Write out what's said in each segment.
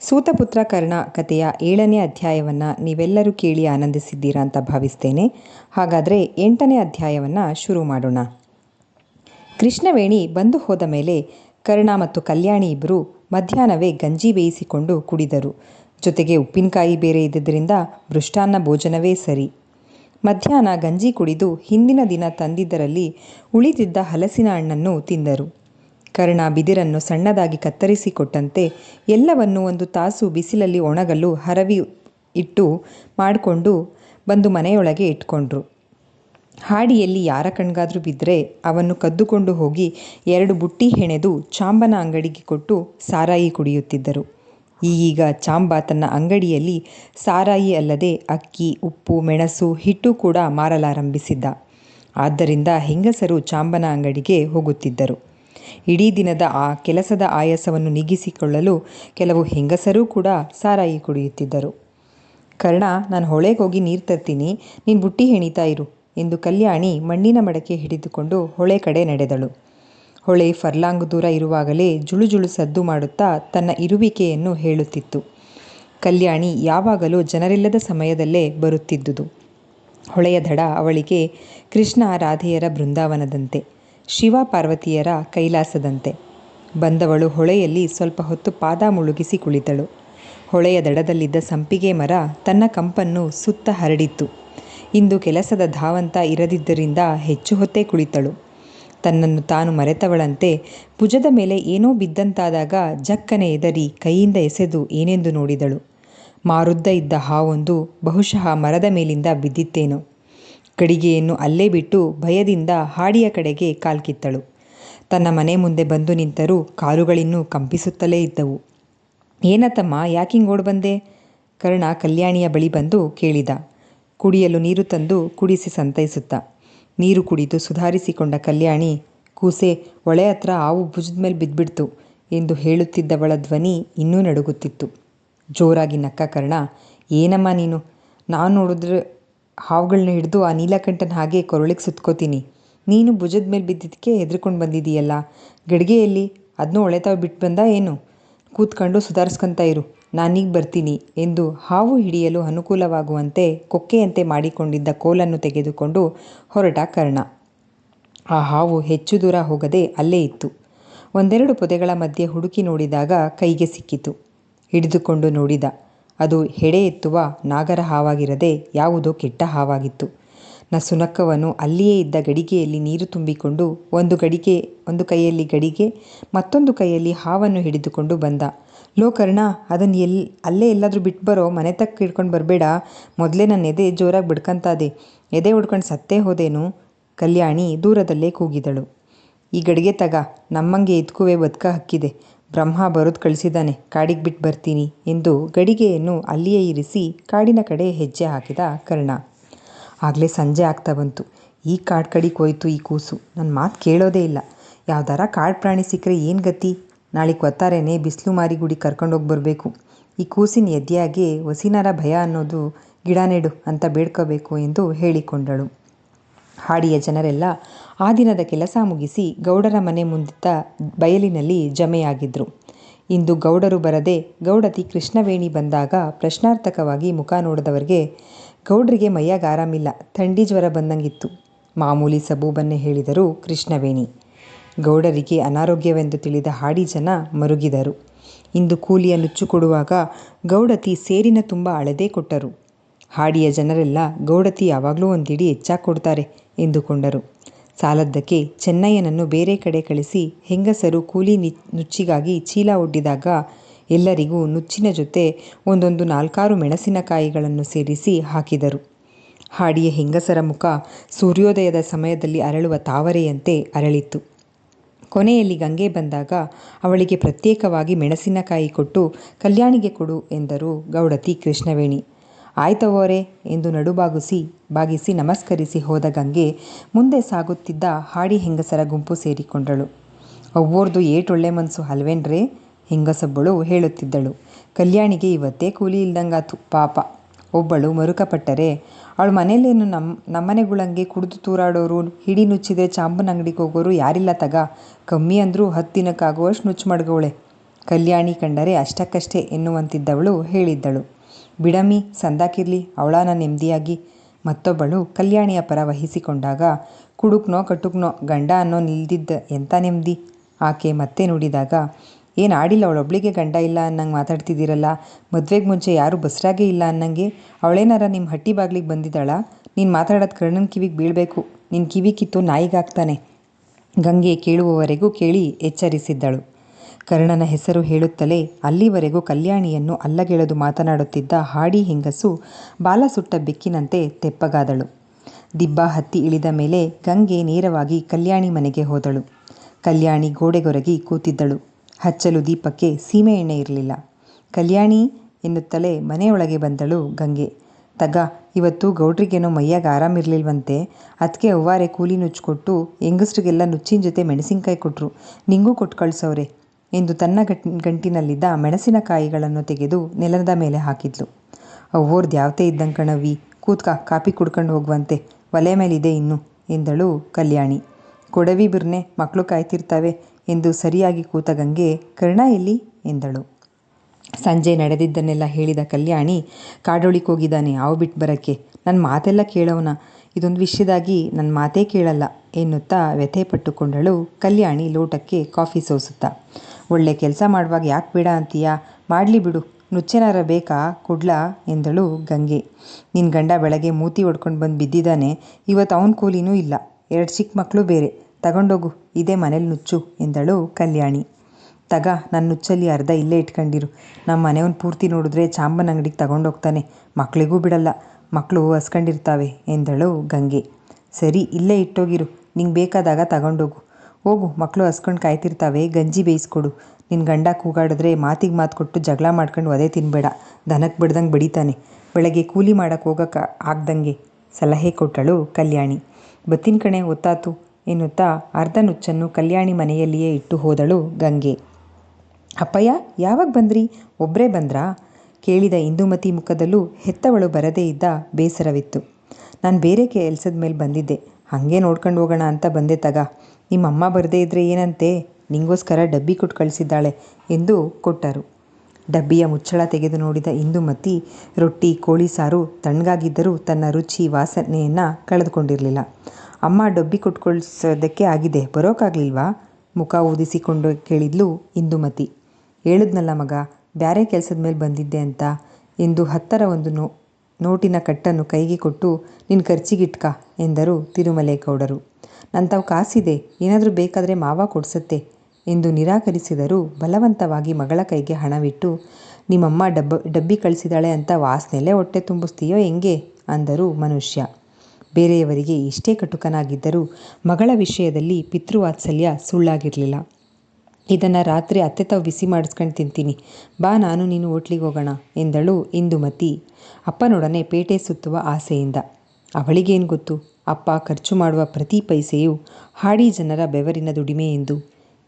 ಸೂತಪುತ್ರ ಕರ್ಣ ಕಥೆಯ ಏಳನೇ ಅಧ್ಯಾಯವನ್ನು ನೀವೆಲ್ಲರೂ ಕೇಳಿ ಆನಂದಿಸಿದ್ದೀರಾ ಅಂತ ಭಾವಿಸ್ತೇನೆ. ಹಾಗಾದರೆ ಎಂಟನೇ ಅಧ್ಯಾಯವನ್ನು ಶುರು ಮಾಡೋಣ. ಕೃಷ್ಣವೇಣಿ ಬಂದು ಹೋದ ಮೇಲೆ ಕರ್ಣ ಮತ್ತು ಕಲ್ಯಾಣಿ ಇಬ್ಬರು ಮಧ್ಯಾಹ್ನವೇ ಗಂಜಿ ಬೇಯಿಸಿಕೊಂಡು ಕುಡಿದರು. ಜೊತೆಗೆ ಉಪ್ಪಿನಕಾಯಿ ಬೇರೆ ಇದ್ದಿದ್ದರಿಂದ ಮೃಷ್ಟಾನ್ನ ಭೋಜನವೇ ಸರಿ. ಮಧ್ಯಾಹ್ನ ಗಂಜಿ ಕುಡಿದು ಹಿಂದಿನ ದಿನ ತಂದಿದ್ದರಲ್ಲಿ ಉಳಿದಿದ್ದ ಹಲಸಿನ ಹಣ್ಣನ್ನು ತಿಂದರು. ಕರ್ಣ ಬಿದಿರನ್ನು ಸಣ್ಣದಾಗಿ ಕತ್ತರಿಸಿಕೊಟ್ಟಂತೆ ಎಲ್ಲವನ್ನು ಒಂದು ತಾಸು ಬಿಸಿಲಲ್ಲಿ ಒಣಗಲು ಹರವಿ ಇಟ್ಟು ಮಾಡಿಕೊಂಡು ಬಂದು ಮನೆಯೊಳಗೆ ಇಟ್ಕೊಂಡ್ರು. ಹಾಡಿಯಲ್ಲಿ ಯಾರ ಕಣ್ಗಾದರೂ ಬಿದ್ದರೆ ಅವನ್ನು ಕದ್ದುಕೊಂಡು ಹೋಗಿ ಎರಡು ಬುಟ್ಟಿ ಹೆಣೆದು ಚಾಂಬನ ಅಂಗಡಿಗೆ ಕೊಟ್ಟು ಸಾರಾಯಿ ಕುಡಿಯುತ್ತಿದ್ದರು. ಈಗೀಗ ಚಾಂಬ ತನ್ನ ಅಂಗಡಿಯಲ್ಲಿ ಸಾರಾಯಿ ಅಲ್ಲದೆ ಅಕ್ಕಿ, ಉಪ್ಪು, ಮೆಣಸು, ಹಿಟ್ಟು ಕೂಡ ಮಾರಲಾರಂಭಿಸಿದ್ದ. ಆದ್ದರಿಂದ ಹೆಂಗಸರು ಚಾಂಬನ ಅಂಗಡಿಗೆ ಹೋಗುತ್ತಿದ್ದರು. ಇಡೀ ದಿನದ ಆ ಕೆಲಸದ ಆಯಾಸವನ್ನು ನೀಗಿಸಿಕೊಳ್ಳಲು ಕೆಲವು ಹೆಂಗಸರೂ ಕೂಡ ಸಾರಾಯಿ ಕುಡಿಯುತ್ತಿದ್ದರು. ಕರ್ಣ, ನಾನು ಹೊಳೆಗೆ ಹೋಗಿ ನೀರು ತರ್ತೀನಿ. ನೀನು ಬುಟ್ಟಿ ಹೆಣಿತಾ ಇರು ಎಂದು ಕಲ್ಯಾಣಿ ಮಣ್ಣಿನ ಮಡಕೆ ಹಿಡಿದುಕೊಂಡು ಹೊಳೆ ಕಡೆ ನಡೆದಳು. ಹೊಳೆ ಫರ್ಲಾಂಗ್ ದೂರ ಇರುವಾಗಲೇ ಜುಳು ಜುಳು ಸದ್ದು ಮಾಡುತ್ತಾ ತನ್ನ ಇರುವಿಕೆಯನ್ನು ಹೇಳುತ್ತಿತ್ತು. ಕಲ್ಯಾಣಿ ಯಾವಾಗಲೂ ಜನರಿಲ್ಲದ ಸಮಯದಲ್ಲೇ ಬರುತ್ತಿದ್ದುದು. ಹೊಳೆಯ ದಡ ಅವಳಿಗೆ ಕೃಷ್ಣ ರಾಧೆಯರ ಬೃಂದಾವನದಂತೆ. ಶಿವ ಪಾರ್ವತಿಯರ ಕೈಲಾಸದಂತೆ. ಬಂದವಳು ಹೊಳೆಯಲ್ಲಿ ಸ್ವಲ್ಪ ಹೊತ್ತು ಪಾದ ಮುಳುಗಿಸಿ ಕುಳಿತಳು. ಹೊಳೆಯ ದಡದಲ್ಲಿದ್ದ ಸಂಪಿಗೆ ಮರ ತನ್ನ ಕಂಪನ್ನು ಸುತ್ತ ಹರಡಿತ್ತು. ಇಂದು ಕೆಲಸದ ಧಾವಂತ ಇರದಿದ್ದರಿಂದ ಹೆಚ್ಚು ಹೊತ್ತೇ ಕುಳಿತಳು. ತನ್ನನ್ನು ತಾನು ಮರೆತವಳಂತೆ ಭುಜದ ಮೇಲೆ ಏನೋ ಬಿದ್ದಂತಾದಾಗ ಜಕ್ಕನೆ ಎದರಿ ಕೈಯಿಂದ ಎಸೆದು ಏನೆಂದು ನೋಡಿದಳು. ಮಾರುದ್ದ ಇದ್ದ ಹಾವೊಂದು ಬಹುಶಃ ಮರದ ಮೇಲಿಂದ ಬಿದ್ದಿತ್ತೇನೋ. ಗಡಿಗೆಯನ್ನು ಅಲ್ಲೇ ಬಿಟ್ಟು ಭಯದಿಂದ ಹಾಡಿಯ ಕಡೆಗೆ ಕಾಲ್ಕಿತ್ತಳು ತನ್ನ ಮನೆ ಮುಂದೆ ಬಂದು ನಿಂತರೂ ಕಾಲುಗಳಿನ್ನೂ ಕಂಪಿಸುತ್ತಲೇ ಇದ್ದವು. ಏನತ್ತಮ್ಮ, ಯಾಕಿಂಗ್ ಓಡ್ ಬಂದೆ? ಕರ್ಣ ಕಲ್ಯಾಣಿಯ ಬಳಿ ಬಂದು ಕೇಳಿದ. ಕುಡಿಯಲು ನೀರು ತಂದು ಕುಡಿಸಿ ಸಂತೈಸುತ್ತ. ನೀರು ಕುಡಿದು ಸುಧಾರಿಸಿಕೊಂಡ ಕಲ್ಯಾಣಿ, ಕೂಸೆ, ಒಳೆ ಹತ್ರ ಆವು ಭುಜದ ಮೇಲೆ ಬಿದ್ದುಬಿಡ್ತು ಎಂದು ಹೇಳುತ್ತಿದ್ದವಳ ಧ್ವನಿ ಇನ್ನೂ ನಡುಗುತ್ತಿತ್ತು. ಜೋರಾಗಿ ನಕ್ಕ ಕರ್ಣ, ಏನಮ್ಮ ನೀನು? ನಾನು ನೋಡಿದ್ರೆ ಹಾವುಗಳನ್ನ ಹಿಡಿದು ಆ ನೀಲಕಂಠನ ಹಾಗೆ ಕೊರಳಿಗೆ ಸುತ್ಕೋತೀನಿ. ನೀನು ಭುಜದ ಮೇಲೆ ಬಿದ್ದಿದ್ದಕ್ಕೆ ಹೆದ್ರಿಕೊಂಡು ಬಂದಿದ್ದೀಯಲ್ಲ ಗಡಿಗೆಯಲ್ಲಿ ಅದನ್ನೂ ಒಳೆತಾವ್ ಬಿಟ್ಟು ಬಂದ ಏನು? ಕೂತ್ಕೊಂಡು ಸುಧಾರಿಸ್ಕೊಂತ ಇರು. ನಾನೀಗ ಬರ್ತೀನಿ ಎಂದು ಹಾವು ಹಿಡಿಯಲು ಅನುಕೂಲವಾಗುವಂತೆ ಕೊಕ್ಕೆಯಂತೆ ಮಾಡಿಕೊಂಡಿದ್ದ ಕೋಲನ್ನು ತೆಗೆದುಕೊಂಡು ಹೊರಟ ಕರ್ಣ. ಆ ಹಾವು ಹೆಚ್ಚು ದೂರ ಹೋಗದೆ ಅಲ್ಲೇ ಇತ್ತು. ಒಂದೆರಡು ಪೊದೆಗಳ ಮಧ್ಯೆ ಹುಡುಕಿ ನೋಡಿದಾಗ ಕೈಗೆ ಸಿಕ್ಕಿತು. ಹಿಡಿದುಕೊಂಡು ನೋಡಿದ. ಅದು ಹೆಡೆ ಎತ್ತುವ ನಾಗರ ಹಾವಾಗಿರದೆ ಯಾವುದೋ ಕೆಟ್ಟ ಹಾವಾಗಿತ್ತು. ನಸುನಕ್ಕವನು ಅಲ್ಲಿಯೇ ಇದ್ದ ಗಡಿಗೆಯಲ್ಲಿ ನೀರು ತುಂಬಿಕೊಂಡು ಒಂದು ಗಡಿಗೆ, ಒಂದು ಕೈಯಲ್ಲಿ ಗಡಿಗೆ, ಮತ್ತೊಂದು ಕೈಯಲ್ಲಿ ಹಾವನ್ನು ಹಿಡಿದುಕೊಂಡು ಬಂದ. ಲೋಕರ್ಣ, ಅದನ್ನು ಎಲ್, ಅಲ್ಲೇ ಎಲ್ಲಾದರೂ ಬಿಟ್ಟು ಬರೋ ಮನೆ ತಕ್ಕ ಹಿಡ್ಕೊಂಡು ಬರಬೇಡ. ಮೊದಲೇ ನನ್ನ ಎದೆ ಜೋರಾಗಿ ಬಿಡ್ಕಂತಾದೆ. ಎದೆ ಹೊಡ್ಕೊಂಡು ಸತ್ತೇ ಹೋದೇನು. ಕಲ್ಯಾಣಿ ದೂರದಲ್ಲೇ ಕೂಗಿದಳು. ಈ ಗಡಿಗೆ ತಗ, ನಮ್ಮಂಗೆ ಇದ್ಕುವೆ ಬದುಕ ಹಕ್ಕಿದೆ. ಬ್ರಹ್ಮ ಬರೋದು ಕಳಿಸಿದ್ದಾನೆ ಕಾಡಿಗೆ ಬಿಟ್ಟು ಬರ್ತೀನಿ ಎಂದು ಗಡಿಗೆಯನ್ನು ಅಲ್ಲಿಯೇ ಇರಿಸಿ ಕಾಡಿನ ಕಡೆ ಹೆಜ್ಜೆ ಹಾಕಿದ ಕರ್ಣ. ಆಗಲೇ ಸಂಜೆ ಆಗ್ತಾ ಬಂತು. ಈ ಕಾಡು ಕಡಿಗೆ ಹೋಯ್ತು ಈ ಕೂಸು. ನನ್ನ ಮಾತು ಕೇಳೋದೇ ಇಲ್ಲ. ಯಾವ್ದಾರ ಕಾಡು ಪ್ರಾಣಿ ಸಿಕ್ಕರೆ ಏನು ಗತಿ? ನಾಳೆ ಕೊತ್ತಾರೇನೆ ಬಿಸಿಲು ಮಾರಿ ಗುಡಿ ಕರ್ಕೊಂಡೋಗಿ ಬರಬೇಕು. ಈ ಕೂಸಿನ ಎದೆಯಾಗೆ ವಸಿನರ ಭಯ ಅನ್ನೋದು ಗಿಡ ನೆಡು ಅಂತ ಬೇಡ್ಕೋಬೇಕು ಎಂದು ಹೇಳಿಕೊಂಡಳು. ಹಾಡಿಯ ಜನರೆಲ್ಲ ಆ ದಿನದ ಕೆಲಸ ಮುಗಿಸಿ ಗೌಡರ ಮನೆ ಮುಂದಿದ್ದ ಬಯಲಿನಲ್ಲಿ ಜಮೆಯಾಗಿದ್ದರು ಇಂದು ಗೌಡರು ಬರದೆ ಗೌಡತಿ ಕೃಷ್ಣವೇಣಿ ಬಂದಾಗ ಪ್ರಶ್ನಾರ್ಥಕವಾಗಿ ಮುಖ ನೋಡಿದವರಿಗೆ ಗೌಡ್ರಿಗೆ ಮೈಯಾಗ ಆರಾಮಿಲ್ಲ, ಥಂಡಿ ಜ್ವರ ಬಂದಂಗಿತ್ತು. ಮಾಮೂಲಿ ಸಬೂಬನ್ನೇ ಹೇಳಿದರು ಕೃಷ್ಣವೇಣಿ. ಗೌಡರಿಗೆ ಅನಾರೋಗ್ಯವೆಂದು ತಿಳಿದ ಹಾಡಿ ಜನ ಮರುಗಿದರು. ಇಂದು ಕೂಲಿಯ ನುಚ್ಚು ಕೊಡುವಾಗ ಗೌಡತಿ ಸೇರಿನ ತುಂಬ ಅಳದೇ ಕೊಟ್ಟರು. ಹಾಡಿಯ ಜನರೆಲ್ಲ ಗೌಡತಿ ಯಾವಾಗಲೂ ಒಂದಿಡಿ ಹೆಚ್ಚಾಗಿ ಕೊಡ್ತಾರೆ ಎಂದುಕೊಂಡರು. ಸಾಲದ್ದಕ್ಕೆ ಚೆನ್ನಯ್ಯನನ್ನು ಬೇರೆ ಕಡೆ ಕಳಿಸಿ ಹೆಂಗಸರು ಕೂಲಿ ನಿ, ನುಚ್ಚಿಗಾಗಿ ಚೀಲ ಒಡ್ಡಿದಾಗ ಎಲ್ಲರಿಗೂ ನುಚ್ಚಿನ ಜೊತೆ ಒಂದೊಂದು ನಾಲ್ಕಾರು ಮೆಣಸಿನಕಾಯಿಗಳನ್ನು ಸೇರಿಸಿ ಹಾಕಿದರು. ಹಾಡಿಯ ಹೆಂಗಸರ ಮುಖ ಸೂರ್ಯೋದಯದ ಸಮಯದಲ್ಲಿ ಅರಳುವ ತಾವರೆಯಂತೆ ಅರಳಿತ್ತು. ಕೊನೆಯಲ್ಲಿ ಗಂಗೆ ಬಂದಾಗ ಅವಳಿಗೆ ಪ್ರತ್ಯೇಕವಾಗಿ ಮೆಣಸಿನಕಾಯಿ ಕೊಟ್ಟು, ಕಲ್ಯಾಣಿಗೆ ಕೊಡು ಎಂದರು ಗೌಡತಿ ಕೃಷ್ಣವೇಣಿ. ಆಯ್ತವೋರೆ ಎಂದು ನಡುಬಾಗಿಸಿ, ಬಾಗಿಸಿ ನಮಸ್ಕರಿಸಿ ಹೋದ ಗಂಗೆ ಮುಂದೆ ಸಾಗುತ್ತಿದ್ದ ಹಾಡಿ ಹೆಂಗಸರ ಗುಂಪು ಸೇರಿಕೊಂಡಳು. ಅವ್ವೋರ್ದು ಏಟೊಳ್ಳೆ ಮನಸ್ಸು ಅಲ್ವೇನ್ರೇ? ಹೆಂಗಸೊಬ್ಬಳು ಹೇಳುತ್ತಿದ್ದಳು. ಕಲ್ಯಾಣಿಗೆ ಇವತ್ತೇ ಕೂಲಿ ಇಲ್ದಂಗಾತು, ಪಾಪ. ಒಬ್ಬಳು ಮರುಕಪಟ್ಟರೆ, ಅವಳು ಮನೇಲೇನು ನಮ್ಮ ನಮ್ಮನೆಗುಳಂಗೆ ಕುಡಿದು ತೂರಾಡೋರು, ಹಿಡಿ ನುಚ್ಚಿದ್ರೆ ಚಾಂಬನ ಅಂಗಡಿಗೆ ಹೋಗೋರು ಯಾರಿಲ್ಲ ತಗ? ಕಮ್ಮಿ ಅಂದರೂ ಹತ್ತು ದಿನಕ್ಕಾಗುವಷ್ಟು ನುಚ್ಚು ಮಡ್ಗವಳೆ. ಕಲ್ಯಾಣಿ ಕಂಡರೆ ಅಷ್ಟಕ್ಕಷ್ಟೇ ಎನ್ನುವಂತಿದ್ದವಳು ಹೇಳಿದ್ದಳು. ಬಿಡಮ್ಮಿ ಸಂದಾಕಿರ್ಲಿ, ಅವಳಾನ ನೆಮ್ಮದಿಯಾಗಿ ಮತ್ತೊಬ್ಬಳು ಕಲ್ಯಾಣಿಯ ಪರ ವಹಿಸಿಕೊಂಡಾಗ, ಕುಡುಕ್ನೋ, ಕಟುಕ್ನೋ, ಗಂಡ ಅನ್ನೋ ನಿಲ್ದಿದ್ದ ಎಂಥ ನೆಮ್ಮದಿ ಆಕೆ ಮತ್ತೆ ನುಡಿದಾಗ, ಏನು ಆಡಿಲ್ಲ, ಅವಳೊಬ್ಳಿಗೆ ಗಂಡ ಇಲ್ಲ ಅನ್ನಂಗೆ ಮಾತಾಡ್ತಿದ್ದೀರಲ್ಲ? ಮದುವೆಗೆ ಮುಂಚೆ ಯಾರೂ ಬಸ್ರಾಗೇ ಇಲ್ಲ ಅನ್ನಂಗೆ? ಅವಳೇನಾರ ನಿಮ್ಮ ಹಟ್ಟಿ ಬಾಗ್ಲಿಗೆ ಬಂದಿದ್ದಾಳ? ನೀನು ಮಾತಾಡೋದು ಕರ್ಣನ ಕಿವಿಗೆ ಬೀಳಬೇಕು. ನಿನ್ನ ಕಿವಿ ಕಿತ್ತು ನಾಯಿಗಾಗ್ತಾನೆ. ಗಂಗೆ ಕೇಳುವವರೆಗೂ ಕೇಳಿ ಎಚ್ಚರಿಸಿದ್ದಳು. ಕರ್ಣನ ಹೆಸರು ಹೇಳುತ್ತಲೇ ಅಲ್ಲಿವರೆಗೂ ಕಲ್ಯಾಣಿಯನ್ನು ಅಲ್ಲಗೆಳೆದು ಮಾತನಾಡುತ್ತಿದ್ದ ಹಾಡಿ ಹೆಂಗಸು ಬಾಲ ಸುಟ್ಟ ಬೆಕ್ಕಿನಂತೆ ತೆಪ್ಪಗಾದಳು. ದಿಬ್ಬ ಹತ್ತಿ ಇಳಿದ ಮೇಲೆ ಗಂಗೆ ನೇರವಾಗಿ ಕಲ್ಯಾಣಿ ಮನೆಗೆ ಹೋದಳು. ಕಲ್ಯಾಣಿ ಗೋಡೆಗೊರಗಿ ಕೂತಿದ್ದಳು. ಹಚ್ಚಲು ದೀಪಕ್ಕೆ ಸೀಮೆ ಎಣ್ಣೆ ಇರಲಿಲ್ಲ. ಕಲ್ಯಾಣಿ ಎನ್ನುತ್ತಲೇ ಮನೆಯೊಳಗೆ ಬಂದಳು ಗಂಗೆ. ತಗ, ಇವತ್ತು ಗೌಡ್ರಿಗೇನೋ ಮೈಯಾಗ ಆರಾಮಿರ್ಲಿಲ್ವಂತೆ ಅದಕ್ಕೆ ಅವ್ವಾರೆ ಕೂಲಿ ನುಚ್ಚು ಕೊಟ್ಟು ಹೆಂಗಸ್ರಿಗೆಲ್ಲ ನುಚ್ಚಿನ ಜೊತೆ ಮೆಣಸಿನ್ಕಾಯಿ ಕೊಟ್ಟರು ನಿಂಗೂ ಕೊಟ್ಟು ಕಳ್ಸವ್ರೆ. ಎಂದು ತನ್ನ ಗಟ್, ಗಂಟಿನಲ್ಲಿದ್ದ ಮೆಣಸಿನಕಾಯಿಗಳನ್ನು ತೆಗೆದು ನೆಲದ ಮೇಲೆ ಹಾಕಿದ್ಲು. ಅವ್ವೋರ್ದು ಯಾವತ್ತೇ ಇದ್ದಂಗೆ ಕಣವಿ ಕೂತ್ಕ ಕಾಪಿ ಕುಡ್ಕೊಂಡು ಹೋಗುವಂತೆ, ಒಲೆ ಮೇಲಿದೆ ಇನ್ನು, ಎಂದಳು ಕಲ್ಯಾಣಿ. ಕೊಡವಿ ಬಿರ್ನೆ ಮಕ್ಕಳು ಕಾಯ್ತಿರ್ತಾವೆ ಎಂದು ಸರಿಯಾಗಿ ಕೂತ ಗಂಗೆ, ಕರ್ಣ ಎಲ್ಲಿ? ಎಂದಳು. ಸಂಜೆ ನಡೆದಿದ್ದನ್ನೆಲ್ಲ ಹೇಳಿದ ಕಲ್ಯಾಣಿ ಕಾಡೊಳಿಗೆ ಹೋಗಿದ್ದಾನೆ ಹಾವು ಬಿಟ್ಟು ಬರಕ್ಕೆ. ನನ್ನ ಮಾತೆಲ್ಲ ಕೇಳೋನ ಇದೊಂದು ವಿಷಯದಾಗಿ ನನ್ನ ಮಾತೇ ಕೇಳಲ್ಲ, ಎನ್ನುತ್ತಾ ವ್ಯಥೆ ಪಟ್ಟುಕೊಂಡಳು ಕಲ್ಯಾಣಿ ಲೋಟಕ್ಕೆ ಕಾಫಿ ಸೋಸುತ್ತಾ. ಒಳ್ಳೆ ಕೆಲಸ ಮಾಡುವಾಗ ಯಾಕೆ ಬೇಡ ಅಂತೀಯಾ? ಮಾಡಲಿ ಬಿಡು. ನುಚ್ಚೇನಾರ ಬೇಕಾ? ಕೊಡ್ಲಾ? ಎಂದಳು ಗಂಗೆ. ನಿನ್ನ ಗಂಡ ಬೆಳಗ್ಗೆ ಮೂತಿ ಹೊಡ್ಕೊಂಡು ಬಂದು ಬಿದ್ದಿದ್ದಾನೆ. ಇವತ್ತು ಅವನ ಕೂಲಿನೂ ಇಲ್ಲ. ಎರಡು ಚಿಕ್ಕ ಮಕ್ಕಳು ಬೇರೆ. ತಗೊಂಡೋಗು. ಇದೇ ಮನೇಲಿ ನುಚ್ಚು, ಎಂದಳು ಕಲ್ಯಾಣಿ. ತಗ ನನ್ನ ನುಚ್ಚಲ್ಲಿ ಅರ್ಧ ಇಲ್ಲೇ ಇಟ್ಕೊಂಡಿರು. ನಮ್ಮ ಮನೆಯವ್ನ ಪೂರ್ತಿ ನೋಡಿದ್ರೆ ಚಾಂಬನ ಅಂಗಡಿಗೆ ತಗೊಂಡೋಗ್ತಾನೆ. ಮಕ್ಕಳಿಗೂ ಬಿಡಲ್ಲ. ಮಕ್ಕಳು ಹಸ್ಕೊಂಡಿರ್ತಾವೆ, ಎಂದಳು ಗಂಗೆ. ಸರಿ, ಇಲ್ಲೇ ಇಟ್ಟೋಗಿರು. ನಿಂಗೆ ಬೇಕಾದಾಗ ತಗೊಂಡೋಗು. ಹೋಗು ಮಕ್ಕಳು ಹಸ್ಕೊಂಡು ಕಾಯ್ತಿರ್ತಾವೆ, ಗಂಜಿ ಬೇಯಿಸ್ಕೊಡು. ನಿನ್ನ ಗಂಡ ಕೂಗಾಡಿದ್ರೆ ಮಾತಿಗೆ ಮಾತು ಕೊಟ್ಟು ಜಗಳ ಮಾಡ್ಕೊಂಡು ಒದೆ ತಿನ್ಬೇಡ. ದನಕ್ಕೆ ಬಿಡ್ದಂಗೆ ಬಡಿತಾನೆ. ಬೆಳಗ್ಗೆ ಕೂಲಿ ಮಾಡೋಕ್ಕೆ ಹೋಗಕ್ಕೆ ಆಗ್ದಂಗೆ ಸಲಹೆ ಕೊಟ್ಟಳು ಕಲ್ಯಾಣಿ. ಬತ್ತಿನ ಕಣೆ ಒತ್ತಾತು ಎನ್ನುತ್ತಾ ಅರ್ಧ ನುಚ್ಚನ್ನು ಕಲ್ಯಾಣಿ ಮನೆಯಲ್ಲಿಯೇ ಇಟ್ಟು ಹೋದಳು ಗಂಗೆ. ಅಪ್ಪಯ್ಯ, ಯಾವಾಗ ಬಂದ್ರಿ? ಒಬ್ಬರೇ ಬಂದ್ರಾ? ಕೇಳಿದ ಇಂದುಮತಿ ಮುಖದಲ್ಲೂ ಹೆತ್ತವಳು ಬರದೇ ಇದ್ದ ಬೇಸರವಿತ್ತು. ನಾನು ಬೇರೆ ಕೆಲಸದ ಮೇಲೆ ಬಂದಿದ್ದೆ. ಹಾಗೆ ನೋಡ್ಕೊಂಡು ಹೋಗೋಣ ಅಂತ ಬಂದೆ ತಗ. ನಿಮ್ಮಮ್ಮ ಬರದೇ ಇದ್ದರೆ ಏನಂತೆ? ನಿಂಗೋಸ್ಕರ ಡಬ್ಬಿ ಕೊಟ್ಟು ಕಳಿಸಿದ್ದಾಳೆ ಎಂದು ಕೊಟ್ಟರು. ಡಬ್ಬಿಯ ಮುಚ್ಚಳ ತೆಗೆದು ನೋಡಿದ ಇಂದುಮತಿ, ರೊಟ್ಟಿ, ಕೋಳಿ ಸಾರು ತಣ್ಣಗಾಗಿದ್ದರೂ ತನ್ನ ರುಚಿ, ವಾಸನೆಯನ್ನು ಕಳೆದುಕೊಂಡಿರಲಿಲ್ಲ. ಅಮ್ಮ, ಡಬ್ಬಿ ಕೊಟ್ಟು ಕಳಿಸೋದಕ್ಕೆ ಆಗಿದೆ ಬರೋಕ್ಕಾಗಲಿಲ್ವಾ ಮುಖ ಊದಿಸಿಕೊಂಡು ಕೇಳಿದ್ಲು ಇಂದುಮತಿ. ಹೇಳಿದ್ನಲ್ಲ ಮಗ, ಬ್ಯಾರೆ ಕೆಲಸದ ಮೇಲೆ ಬಂದಿದ್ದೆ ಅಂತ ಎಂದು ಹತ್ತರ ಒಂದು ನೋಟಿನ ಕಟ್ಟನ್ನು ಕೈಗೆ ಕೊಟ್ಟು ನಿನ್ನ ಖರ್ಚಿಗಿಟ್ಕ ಎಂದರು ತಿರುಮಲೇಗೌಡರು. ನಂತಾವು ಕಾಸಿದೆ, ಏನಾದರೂ ಬೇಕಾದರೆ ಮಾವ ಕೊಡಿಸುತ್ತೆ ಎಂದು ನಿರಾಕರಿಸಿದರೂ ಬಲವಂತವಾಗಿ ಮಗಳ ಕೈಗೆ ಹಣವಿಟ್ಟು, ನಿಮ್ಮಮ್ಮ ಡಬ್ಬ, ಡಬ್ಬಿ ಕಳಿಸಿದಾಳೆ ಅಂತ ವಾಸನೆಲ್ಲೇ ಹೊಟ್ಟೆ ತುಂಬಿಸ್ತೀಯೋ ಹೆಂಗೆ? ಅಂದರು ಮನುಷ್ಯ. ಬೇರೆಯವರಿಗೆ ಇಷ್ಟೇ ಕಟುಕನಾಗಿದ್ದರೂ ಮಗಳ ವಿಷಯದಲ್ಲಿ ಪಿತೃವಾತ್ಸಲ್ಯ ಸುಳ್ಳಾಗಿರಲಿಲ್ಲ. ಇದನ್ನು ರಾತ್ರಿ ಅತ್ತೆ ತಾವು ಬಿಸಿ ಮಾಡಿಸ್ಕೊಂಡು ತಿಂತೀನಿ. ಬಾ ನಾನು ನೀನು ಹೋಟ್ಲಿಗೆ ಹೋಗೋಣ, ಎಂದಳು ಇಂದುಮತಿ ಅಪ್ಪನೊಡನೆ ಪೇಟೆ ಸುತ್ತುವ ಆಸೆಯಿಂದ. ಅವಳಿಗೇನು ಗೊತ್ತು? ಅಪ್ಪ ಖರ್ಚು ಮಾಡುವ ಪ್ರತಿ ಪೈಸೆಯೂ ಹಾಡಿ ಜನರ ಬೆವರಿನ ದುಡಿಮೆ ಎಂದು.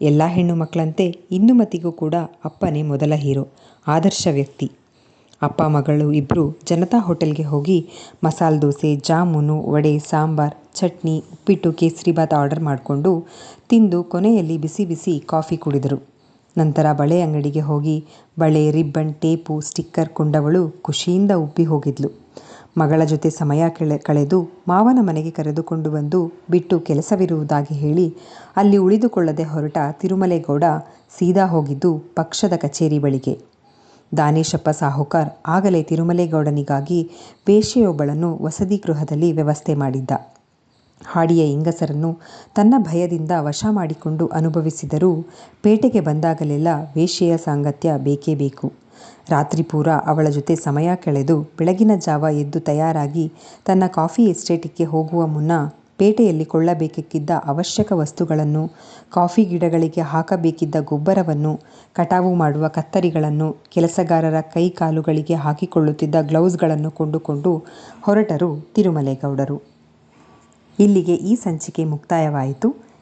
ಎಲ್ಲ ಹೆಣ್ಣು ಮಕ್ಕಳಂತೆ ಇಂದುಮತಿಗೂ ಕೂಡ ಅಪ್ಪನೇ ಮೊದಲ ಹೀರೋ, ಆದರ್ಶ ವ್ಯಕ್ತಿ. ಅಪ್ಪ ಮಗಳು ಇಬ್ಬರು ಜನತಾ ಹೋಟೆಲ್ಗೆ ಹೋಗಿ ಮಸಾಲ ದೋಸೆ, ಜಾಮೂನು, ವಡೆ, ಸಾಂಬಾರ್, ಚಟ್ನಿ, ಉಪ್ಪಿಟ್ಟು ಕೇಸರಿಬಾತ್ ಆರ್ಡರ್ ಮಾಡಿಕೊಂಡು ತಿಂದು ಕೊನೆಯಲ್ಲಿ ಬಿಸಿ ಬಿಸಿ ಕಾಫಿ ಕುಡಿದರು. ನಂತರ ಬಳೆ ಅಂಗಡಿಗೆ ಹೋಗಿ ಬಳೆ, ರಿಬ್ಬನ್, ಟೇಪು, ಸ್ಟಿಕ್ಕರ್ ಕೊಂಡವಳು ಖುಷಿಯಿಂದ ಉಬ್ಬಿ ಹೋಗಿದ್ಲು. ಮಗಳ ಜೊತೆ ಸಮಯ ಕೆಳೆ, ಕಳೆದು ಮಾವನ ಮನೆಗೆ ಕರೆದುಕೊಂಡು ಬಂದು ಬಿಟ್ಟು ಕೆಲಸವಿರುವುದಾಗಿ ಹೇಳಿ ಅಲ್ಲಿ ಉಳಿದುಕೊಳ್ಳದೆ ಹೊರಟ ತಿರುಮಲೇಗೌಡ ಸೀದಾ ಹೋಗಿದ್ದು ಪಕ್ಷದ ಕಚೇರಿ ಬಳಿಗೆ. ದಾನೇಶಪ್ಪ ಸಾಹುಕಾರ್ ಆಗಲೇ ತಿರುಮಲೇಗೌಡನಿಗಾಗಿ ವೇಶ್ಯೆಯೊಬ್ಬಳನ್ನು ವಸತಿ ಗೃಹದಲ್ಲಿ ವ್ಯವಸ್ಥೆ ಮಾಡಿದ್ದ. ಹಾಡಿಯ ಹೆಂಗಸರನ್ನು ತನ್ನ ಭಯದಿಂದ ವಶ ಮಾಡಿಕೊಂಡು ಅನುಭವಿಸಿದರೂ ಪೇಟೆಗೆ ಬಂದಾಗಲೆಲ್ಲ ವೇಶ್ಯೆಯ ಸಾಂಗತ್ಯ ಬೇಕೇ ಬೇಕು. ರಾತ್ರಿ ಪೂರ ಅವಳ ಜೊತೆ ಸಮಯ ಕಳೆದು ಬೆಳಗಿನ ಜಾವ ಎದ್ದು ತಯಾರಾಗಿ ತನ್ನ ಕಾಫಿ ಎಸ್ಟೇಟಿಗೆ ಹೋಗುವ ಮುನ್ನ ಪೇಟೆಯಲ್ಲಿ ಕೊಳ್ಳಬೇಕಿದ್ದ ಅವಶ್ಯಕ ವಸ್ತುಗಳನ್ನು, ಕಾಫಿ ಗಿಡಗಳಿಗೆ ಹಾಕಬೇಕಿದ್ದ ಗೊಬ್ಬರವನ್ನು, ಕಟಾವು ಮಾಡುವ ಕತ್ತರಿಗಳನ್ನು, ಕೆಲಸಗಾರರ ಕೈ ಕಾಲುಗಳಿಗೆ ಹಾಕಿಕೊಳ್ಳುತ್ತಿದ್ದ ಗ್ಲೌಸ್ಗಳನ್ನು ಕೊಂಡುಕೊಂಡು ಹೊರಟರು ತಿರುಮಲೇಗೌಡರು. ಇಲ್ಲಿಗೆ ಈ ಸಂಚಿಕೆ ಮುಕ್ತಾಯವಾಯಿತು.